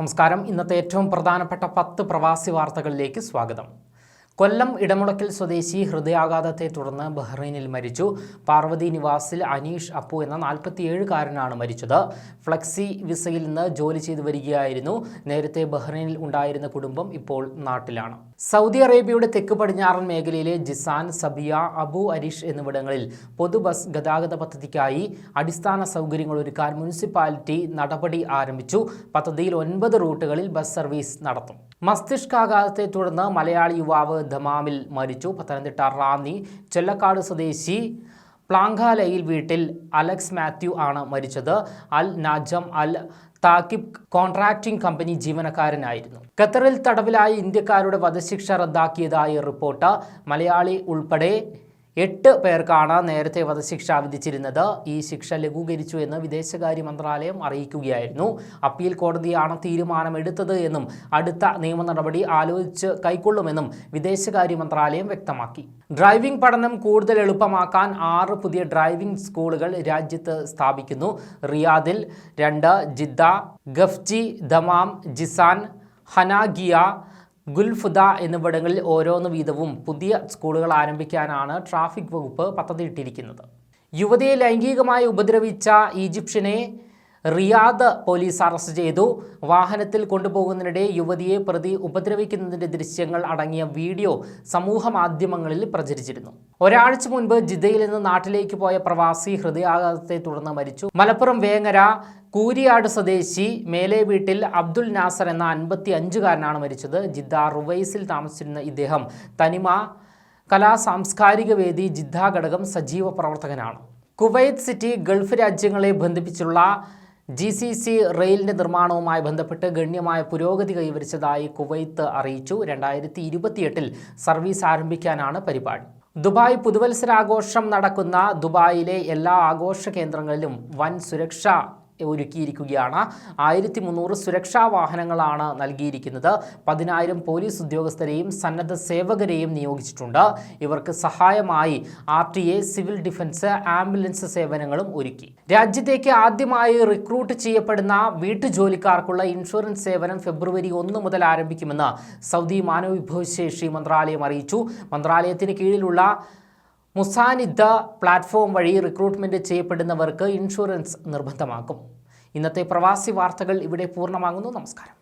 നമസ്കാരം. ഇന്നത്തെ ഏറ്റവും പ്രധാനപ്പെട്ട പത്ത് പ്രവാസി വാർത്തകളിലേക്ക് സ്വാഗതം. കൊല്ലം ഇടമുളക്കൽ സ്വദേശി ഹൃദയാഘാതത്തെ തുടർന്ന് ബഹ്റൈനിൽ മരിച്ചു. പാർവതി നിവാസിൽ അനീഷ് അപ്പു എന്ന നാൽപ്പത്തിയേഴുകാരനാണ് മരിച്ചത്. ഫ്ലക്സി വിസയിൽ നിന്ന് ജോലി ചെയ്തു വരികയായിരുന്നു. നേരത്തെ ബഹ്റൈനിൽ ഉണ്ടായിരുന്ന കുടുംബം ഇപ്പോൾ നാട്ടിലാണ്. സൗദി അറേബ്യയുടെ തെക്ക് പടിഞ്ഞാറൻ മേഖലയിലെ ജിസാൻ സബിയ അബു അരിഷ് എന്നിവിടങ്ങളിൽ പൊതു ബസ് ഗതാഗത പദ്ധതിക്കായി അടിസ്ഥാന സൗകര്യങ്ങൾ ഒരുക്കാൻ മുനിസിപ്പാലിറ്റി നടപടി ആരംഭിച്ചു. പദ്ധതിയിൽ ഒൻപത് റൂട്ടുകളിൽ ബസ് സർവീസ് നടത്തും. മസ്തിഷ്കാഘാതത്തെ തുടർന്ന് മലയാളി യുവാവ് ദമാമിൽ മരിച്ചു. പത്തനംതിട്ട റാന്നി ചെല്ലക്കാട് സ്വദേശി പ്ലാങ്കാലയിൽ വീട്ടിൽ അലക്സ് മാത്യു ആണ് മരിച്ചത്. Al Najm Al Thaqib contracting company ജീവനക്കാരനായിരുന്നു. ഖത്തറിൽ തടവിലായ ഇന്ത്യക്കാരുടെ വധശിക്ഷ റദ്ദാക്കിയതായി റിപ്പോർട്ട് മലയാളി ഉൾപ്പെടെ എട്ട് പേർക്കാണ് നേരത്തെ വധശിക്ഷ വിധിച്ചിരുന്നത്. ഈ ശിക്ഷ ലഘൂകരിച്ചു എന്ന് വിദേശകാര്യ മന്ത്രാലയം അറിയിക്കുകയായിരുന്നു. അപ്പീൽ കോടതിയാണ് തീരുമാനമെടുത്തത് എന്നും അടുത്ത നിയമ നടപടി ആലോചിച്ച് കൈക്കൊള്ളുമെന്നും വിദേശകാര്യ മന്ത്രാലയം വ്യക്തമാക്കി. ഡ്രൈവിംഗ് പഠനം കൂടുതൽ എളുപ്പമാക്കാൻ ആറ് പുതിയ ഡ്രൈവിംഗ് സ്കൂളുകൾ രാജ്യത്ത് സ്ഥാപിക്കുന്നു. റിയാദിൽ രണ്ട് Jeddah Khafji Dammam Jizan Hanakiyah ഗുൽഫുദ എന്നിവിടങ്ങളിൽ ഓരോന്ന് വീതവും പുതിയ സ്കൂളുകൾ ആരംഭിക്കാനാണ് ട്രാഫിക് വകുപ്പ് പദ്ധതിയിട്ടിരിക്കുന്നത്. യുവതിയെ ലൈംഗികമായി ഉപദ്രവിച്ച ഈജിപ്ഷ്യനെ റിയാദ് പോലീസ് അറസ്റ്റ് ചെയ്തു. വാഹനത്തിൽ കൊണ്ടുപോകുന്നതിനിടെ യുവതിയെ പ്രതി ഉപദ്രവിക്കുന്നതിന്റെ ദൃശ്യങ്ങൾ അടങ്ങിയ വീഡിയോ സമൂഹ മാധ്യമങ്ങളിൽ പ്രചരിച്ചിരുന്നു. ഒരാഴ്ച മുൻപ് ജിദ്ദയിൽ നിന്ന് നാട്ടിലേക്ക് പോയ പ്രവാസി ഹൃദയാഘാതത്തെ തുടർന്ന് മരിച്ചു. മലപ്പുറം വേങ്ങര കൂരിയാട് സ്വദേശി മേലെ വീട്ടിൽ അബ്ദുൽ നാസർ എന്ന അൻപത്തി അഞ്ചുകാരനാണ് മരിച്ചത്. ജിദ്ദ റുവൈസിൽ താമസിച്ചിരുന്ന ഇദ്ദേഹം തനിമ കലാ സാംസ്കാരിക വേദി ജിദ്ദ ഘടകം സജീവ പ്രവർത്തകനാണ്. കുവൈത്ത് സിറ്റി ഗൾഫ് രാജ്യങ്ങളെ ബന്ധിപ്പിച്ചുള്ള ജി സി സി റെയിലിന്റെ നിർമ്മാണവുമായി ബന്ധപ്പെട്ട് ഗണ്യമായ പുരോഗതി കൈവരിച്ചതായി കുവൈത്ത് അറിയിച്ചു. രണ്ടായിരത്തി ഇരുപത്തിയെട്ടിൽ സർവീസ് ആരംഭിക്കാനാണ് പരിപാടി. ദുബായ് പുതുവത്സരാഘോഷം നടക്കുന്ന ദുബായിലെ എല്ലാ ആഘോഷ കേന്ദ്രങ്ങളിലും വൻ സുരക്ഷ ഒരുക്കിയിരിക്കുകയാണ്. ആയിരത്തി മുന്നൂറ് സുരക്ഷാ വാഹനങ്ങളാണ് നൽകിയിരിക്കുന്നത്. പതിനായിരം പോലീസ് ഉദ്യോഗസ്ഥരെയും സന്നദ്ധ സേവകരെയും നിയോഗിച്ചിട്ടുണ്ട്. ഇവർക്ക് സഹായമായി R T A civil defence ambulance സേവനങ്ങളും ഒരുക്കി. രാജ്യത്തേക്ക് ആദ്യമായി റിക്രൂട്ട് ചെയ്യപ്പെടുന്ന വീട്ടുജോലിക്കാർക്കുള്ള ഇൻഷുറൻസ് സേവനം ഫെബ്രുവരി ഒന്ന് മുതൽ ആരംഭിക്കുമെന്ന് സൗദി മാനവവിഭവശേഷി മന്ത്രാലയം അറിയിച്ചു. മന്ത്രാലയത്തിന് കീഴിലുള്ള മുസാനിദ്ദ പ്ലാറ്റ്ഫോം വഴി റിക്രൂട്ട്മെന്റ് ചെയ്യപ്പെടുന്നവർക്ക് ഇൻഷുറൻസ് നിർബന്ധമാക്കും. ഇന്നത്തെ പ്രവാസി വാർത്തകൾ ഇവിടെ പൂർണമാകുന്നു. നമസ്കാരം.